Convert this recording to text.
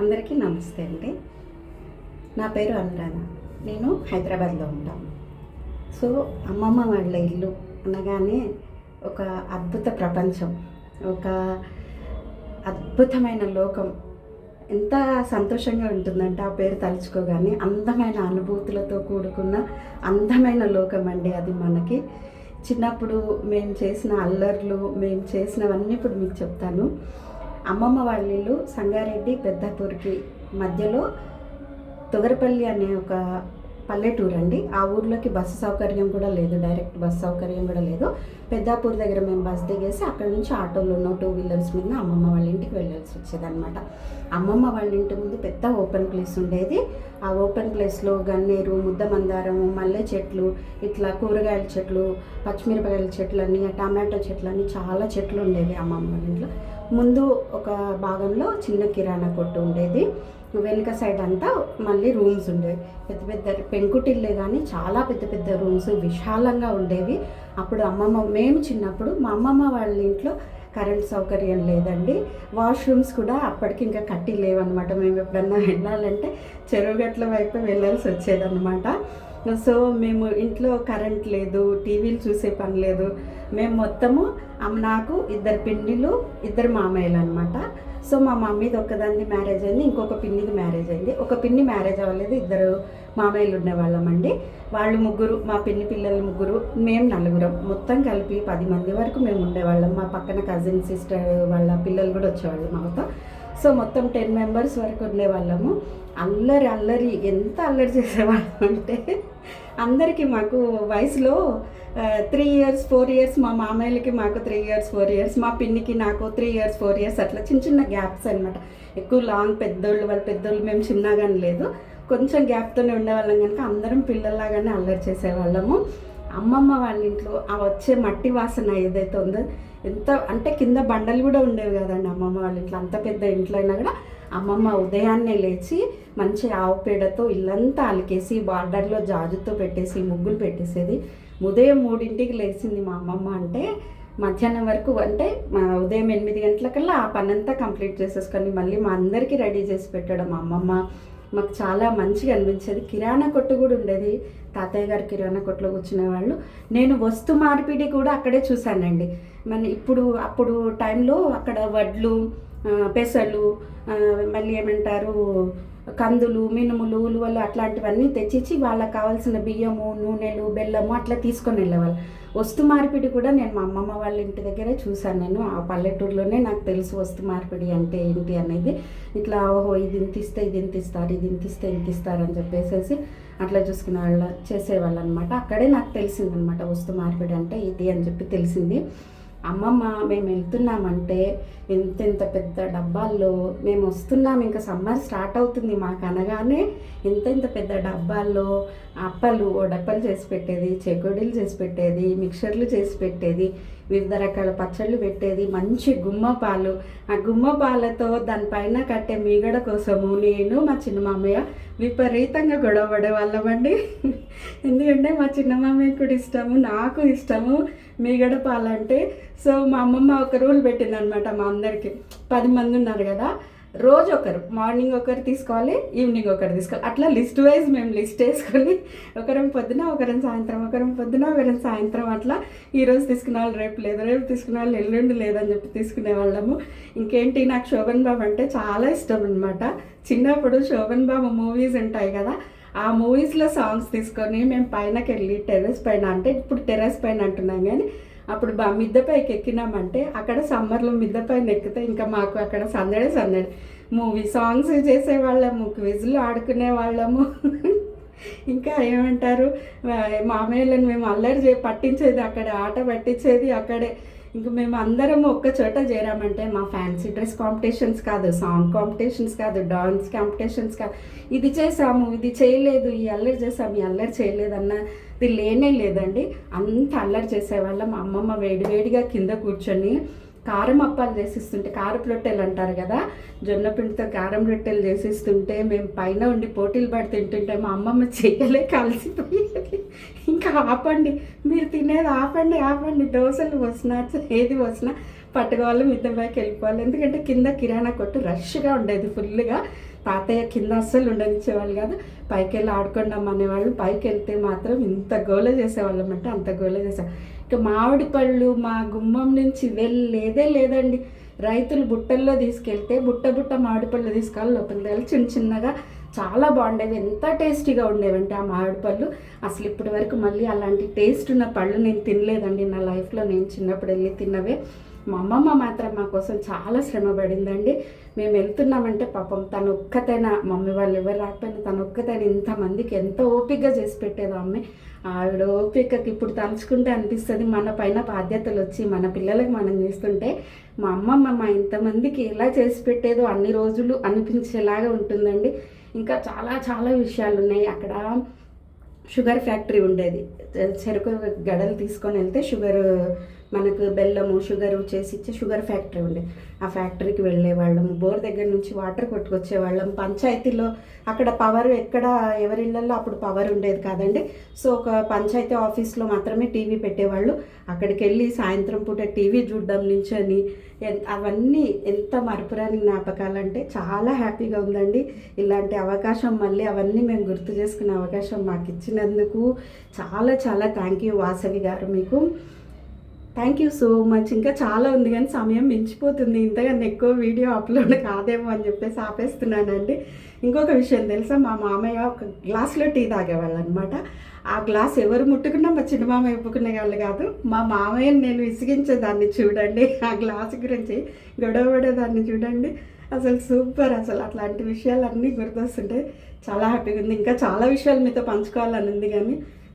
అందరికీ నమస్తే అండి. నా పేరు అనురాధ. నేను హైదరాబాద్లో ఉంటాను. సో అమ్మమ్మ వాళ్ళ ఇల్లు అనగానే ఒక అద్భుత ప్రపంచం ఒక అద్భుతమైన లోకం. ఎంత సంతోషంగా ఉంటుందంటే ఆ పేరు తలుచుకోగానే అందమైన అనుభూతులతో కూడుకున్న అందమైన లోకం అండి అది మనకి. చిన్నప్పుడు మేము చేసిన అల్లర్లు మేము చేసినవన్నీ ఇప్పుడు మీకు చెప్తాను. అమ్మమ్మ వాళ్ళ ఇల్లు సంగారెడ్డి పెద్దపూర్కి మధ్యలో తొగరపల్లి అనే ఒక పల్లెటూరు అండి. ఆ ఊర్లోకి బస్సు సౌకర్యం కూడా లేదు. డైరెక్ట్ బస్సు సౌకర్యం కూడా లేదు. పెద్దాపూర్ దగ్గర మేము బస్ దిగేసి అక్కడ నుంచి ఆటోలోనో టూ వీలర్స్ మీద అమ్మమ్మ వాళ్ళ ఇంటికి వెళ్ళాల్సి వచ్చేదనమాట అమ్మమ్మ వాళ్ళ ఇంటి ముందు పెద్ద ఓపెన్ ప్లేస్ ఉండేది. ఆ ఓపెన్ ప్లేస్లో గన్నేరు ముద్ద మందారము మల్లె చెట్లు ఇట్లా కూరగాయల చెట్లు పచ్చిమిరపకాయల చెట్లని టమాటో చెట్లని చాలా చెట్లు ఉండేవి అమ్మమ్మ వాళ్ళ ఇంట్లో. ముందు ఒక భాగంలో చిన్న కిరాణా కొట్టు ఉండేది. వెనుక సైడ్ అంతా మళ్ళీ రూమ్స్ ఉండేవి పెద్ద పెద్ద పెంకుటిల్లే కానీ చాలా పెద్ద పెద్ద రూమ్స్ విశాలంగా ఉండేవి. అప్పుడు అమ్మమ్మ మేము చిన్నప్పుడు మా అమ్మమ్మ వాళ్ళ ఇంట్లో కరెంట్ సౌకర్యం లేదండి. వాష్రూమ్స్ కూడా అప్పటికి ఇంకా కట్టి లేవన్నమాట. మేము ఎప్పుడన్నా వెళ్ళాలంటే చెరువుగట్ల వైపు వెళ్ళాల్సి వచ్చేదన్నమాట. సో మేము ఇంట్లో కరెంట్ లేదు టీవీలు చూసే పని లేదు. మేము మొత్తము నాకు ఇద్దరు పిన్నిలు ఇద్దరు మామయ్యలు అనమాట సో మా మమ్మీది ఒక్కదాన్ని మ్యారేజ్ అయింది ఇంకొక పిన్నిది మ్యారేజ్ అయింది. ఒక పిన్ని మ్యారేజ్ అవ్వలేదు ఇద్దరు మామయ్యలు ఉండేవాళ్ళమండి. వాళ్ళు ముగ్గురు మా పిన్ని పిల్లలు ముగ్గురు మేము నలుగురం. మొత్తం కలిపి పది మంది వరకు మేము ఉండేవాళ్ళం. మా పక్కన కజిన్ సిస్టర్ వాళ్ళ పిల్లలు కూడా వచ్చేవాళ్ళు మాతో. సో మొత్తం టెన్ మెంబర్స్ వరకు ఉండేవాళ్ళము. అల్లరి అల్లరి ఎంత అల్లరి చేసేవాళ్ళం అంటే అందరికీ మాకు వయసులో త్రీ ఇయర్స్ ఫోర్ ఇయర్స్ మా మామయ్యలకి మాకు త్రీ ఇయర్స్ ఫోర్ ఇయర్స్ మా పిన్నికి నాకు త్రీ ఇయర్స్ ఫోర్ ఇయర్స్ అట్లా చిన్న చిన్న గ్యాప్స్ అనమాట ఎక్కువ లాంగ్ పెద్దోళ్ళు వాళ్ళు పెద్దోళ్ళు మేము చిన్నగానే లేదు. కొంచెం గ్యాప్తోనే ఉండేవాళ్ళం కనుక అందరం పిల్లల్లాగానే అల్లరి చేసేవాళ్ళము. అమ్మమ్మ వాళ్ళ ఇంట్లో ఆ వచ్చే మట్టి వాసన ఏదైతే ఉందో ఎంత అంటే కింద బండలు కూడా ఉండేవి కదండి అమ్మమ్మ వాళ్ళ ఇంట్లో. అంత పెద్ద ఇంట్లో అయినా కూడా అమ్మమ్మ ఉదయాన్నే లేచి మంచి ఆవు పేడతో ఇల్లంతా అలికేసి బార్డర్లో జాజుతో పెట్టేసి ముగ్గులు పెట్టేసేది. ఉదయం మూడింటికి లేచింది మా అమ్మమ్మ అంటే మధ్యాహ్నం వరకు అంటే మా ఉదయం ఎనిమిది గంటలకల్లా ఆ పనంతా కంప్లీట్ చేసేసుకొని మళ్ళీ మా అందరికీ రెడీ చేసి పెట్టడం మా అమ్మమ్మ. మాకు చాలా మంచిగా అనిపించేది. కిరాణా కొట్టు కూడా ఉండేది. తాతయ్య గారు కిరాణా కొట్టులో కూర్చునే వాళ్ళు. నేను వస్తు మార్పిడి కూడా అక్కడే చూశానండి. మన ఇప్పుడు అప్పుడు టైంలో అక్కడ వడ్లు పెసలు మళ్ళీ ఏమంటారు కందులు మినుములు ఉలువలు అట్లాంటివన్నీ తెచ్చిచ్చి వాళ్ళకి కావాల్సిన బియ్యము నూనెలు బెల్లము అట్లా తీసుకొని వెళ్ళేవాళ్ళు. వస్తు మార్పిడి కూడా నేను మా అమ్మమ్మ వాళ్ళ ఇంటి దగ్గరే చూశాను నేను. ఆ పల్లెటూరులోనే నాకు తెలుసు వస్తు మార్పిడి అంటే ఏంటి అనేది. ఇట్లా ఓహో ఇది ఇంత ఇస్తే ఇది ఇంత ఇస్తారు ఇది ఇంత ఇస్తే ఇంత ఇస్తారు అని చెప్పేసేసి అట్లా చూసుకునే వాళ్ళ చేసేవాళ్ళు అనమాట అక్కడే నాకు తెలిసిందనమాట వస్తు మార్పిడి అంటే ఇది అని చెప్పి తెలిసింది. అమ్మమ్మ మేము వెళ్తున్నామంటే ఎంత ఎంత పెద్ద డబ్బాల్లో మేము వస్తున్నాం. ఇంకా సమ్మర్ స్టార్ట్ అవుతుంది మాకు అనగానే ఎంత ఎంత పెద్ద డబ్బాల్లో అప్పలు డప్పలు చేసి పెట్టేది చెకోడీలు చేసి పెట్టేది మిక్చర్లు చేసి పెట్టేది వివిధ రకాల పచ్చళ్ళు పెట్టేది మంచి గుమ్మ పాలు ఆ గుమ్మ పాలతో దానిపైన కట్టే మీగడ కోసము నేను మా చిన్న మామయ్య విపరీతంగా గొడవ పడే వాళ్ళమండి. ఎందుకంటే మా చిన్న మామయ్య కూడా ఇష్టము నాకు ఇష్టము మీగడ పాలంటే. సో మా అమ్మమ్మ ఒక రూల్ పెట్టిందనమాట మా అందరికీ. పది మంది ఉన్నారు కదా రోజు ఒకరు మార్నింగ్ ఒకరు తీసుకోవాలి ఈవినింగ్ ఒకరు తీసుకోవాలి. అట్లా లిస్ట్ వైజ్ మేము లిస్ట్ వేసుకొని ఒకరం పొద్దున ఒకరం సాయంత్రం ఒకరం పొద్దున ఒకరం సాయంత్రం అట్లా ఈరోజు తీసుకునే వాళ్ళు రేపు లేదు రేపు తీసుకునే వాళ్ళు ఎల్లుండి లేదని చెప్పి తీసుకునే వాళ్ళము. ఇంకేంటి నాకు శోభన్ బాబు అంటే చాలా ఇష్టం అనమాట చిన్నప్పుడు శోభన్ బాబు మూవీస్ ఉంటాయి కదా ఆ మూవీస్లో సాంగ్స్ తీసుకొని మేము పైనకి వెళ్ళి టెర్రస్ పైన అంటే ఇప్పుడు టెర్రస్ పైన అంటున్నాం కానీ అప్పుడు బా మిద్దె పైకి ఎక్కినామంటే అక్కడ సమ్మర్లో మిద్దె పైన ఎక్కితే ఇంకా మాకు అక్కడ సందడి సందడి. మూవీ సాంగ్స్ చేసేవాళ్ళము క్విజ్లు ఆడుకునే వాళ్ళము ఇంకా ఏమంటారు మామయ్యలను మేము అల్లరి చే పట్టించేది అక్కడే ఆట పట్టించేది అక్కడే. ఇంక మేము అందరం ఒక్క చోట చేరామంటే మా ఫ్యాన్సీ డ్రెస్ కాంపిటీషన్స్ కాదు సాంగ్ కాంపిటీషన్స్ కాదు డాన్స్ కాంపిటీషన్స్ కాదు. ఇది చేసాము ఇది చేయలేదు ఈ అల్లరి చేసాము ఈ అల్లరి చేయలేదన్నా ఇది లేనే లేదండి. అంత అల్లరి చేసేవాళ్ళం. మా అమ్మమ్మ వేడివేడిగా కింద కూర్చొని కారం అప్పాలు చేసిస్తుంటే కారపు రొట్టెలు అంటారు కదా జొన్న పిండితో కారం రొట్టెలు చేసిస్తుంటే మేము పైన ఉండి పోటీలు పడి తింటుంటే మా అమ్మమ్మ చెయ్యలే కలిసిపోయేది ఇంకా ఆపండి. మీరు తినేది ఆపండి ఆపండి. దోశలు వస్తున్నా ఏది వస్తున్నా పట్టుకోవాలి మిద్దె పైకి వెళ్ళిపోవాలి. ఎందుకంటే కింద కిరాణా కొట్టు రష్గా ఉండేది ఫుల్గా తాతయ్య కింద అస్సలు ఉండనిచ్చేవాళ్ళు కాదు. పైకి వెళ్ళి ఆడుకుందాం అనేవాళ్ళు. పైకి వెళ్తే మాత్రం ఇంత గోల చేసేవాళ్ళం అంటే అంత గోల చేసేవాళ్ళు ఇక మామిడి పళ్ళు మా గుమ్మం నుంచి వెళ్ళేదే లేదండి. రైతులు బుట్టల్లో తీసుకెళ్తే బుట్ట బుట్ట మామిడి పళ్ళు తీసుకెళ్ళి లోపలికి వెళ్ళి చిన్న చిన్నగా చాలా బాగుండేవి. ఎంత టేస్టీగా ఉండేవంటే ఆ మామిడి పళ్ళు. అసలు ఇప్పటి వరకు మళ్ళీ అలాంటి టేస్ట్ ఉన్న పళ్ళు నేను తినలేదండి. నా లైఫ్లో నేను చిన్నప్పుడు వెళ్ళి తిన్నవే. మా అమ్మమ్మ మాత్రం మా కోసం చాలా శ్రమ పడిందండి మేము వెళ్తున్నామంటే పాపం తను ఒక్కతైనా మమ్మీ వాళ్ళు ఎవరు రాకపోయినా తను ఒక్కతైనా ఇంతమందికి ఎంతో ఓపికగా చేసి పెట్టేదో అమ్మే. ఆవిడ ఓపికకి ఇప్పుడు తలుచుకుంటే అనిపిస్తుంది మన పైన బాధ్యతలు వచ్చి మన పిల్లలకు మనం చేస్తుంటే మా అమ్మమ్మ మా ఇంతమందికి ఎలా చేసి పెట్టేదో అన్ని రోజులు అనిపించేలాగా ఉంటుందండి. ఇంకా చాలా చాలా విషయాలు ఉన్నాయి. అక్కడ షుగర్ ఫ్యాక్టరీ ఉండేది. చెరుకు గడలు తీసుకొని వెళ్తే షుగర్ మనకు బెల్లము షుగరు చేసి ఇచ్చే షుగర్ ఫ్యాక్టరీ ఉండే. ఆ ఫ్యాక్టరీకి వెళ్ళేవాళ్ళం బోర్ దగ్గర నుంచి వాటర్ కొట్టుకొచ్చేవాళ్ళం పంచాయతీలో అక్కడ పవర్ ఎక్కడ ఎవరి ఇళ్ళల్లో అప్పుడు పవర్ ఉండేది కాదండి. సో ఒక పంచాయతీ ఆఫీస్లో మాత్రమే టీవీ పెట్టేవాళ్ళు. అక్కడికి వెళ్ళి సాయంత్రం పూట టీవీ చూడడం నించొని ఎన్- అవన్నీ ఎంత మరపురాని జ్ఞాపకాలంటే చాలా హ్యాపీగా ఉందండి. ఇలాంటి అవకాశం మళ్ళీ అవన్నీ మేము గుర్తు చేసుకునే అవకాశం మాకు ఇచ్చినందుకు చాలా చాలా థ్యాంక్ యూ వాసవి గారు మీకు. థ్యాంక్ యూ సో మచ్ ఇంకా చాలా ఉంది కానీ సమయం మించిపోతుంది. ఇంతకన్నా ఎక్కువ వీడియో అప్లోడ్ కాదేమో అని చెప్పేసి ఆపేస్తున్నానండి. ఇంకొక విషయం తెలుసా? మా మామయ్య ఒక గ్లాస్లో టీ తాగేవాళ్ళు అనమాట ఆ గ్లాస్ ఎవరు ముట్టుకున్నా మా చిన్న మామయ్య ఒప్పుకునే వాళ్ళు కాదు. మా మామయ్యని నేను విసిగించేదాన్ని చూడండి. ఆ గ్లాస్ గురించి గొడవపడేదాన్ని చూడండి. అసలు సూపర్ అసలు అట్లాంటి విషయాలన్నీ గుర్తొస్తుంటే చాలా హ్యాపీగా ఉంది. ఇంకా చాలా విషయాలు మీతో పంచుకోవాలని ఉంది కానీ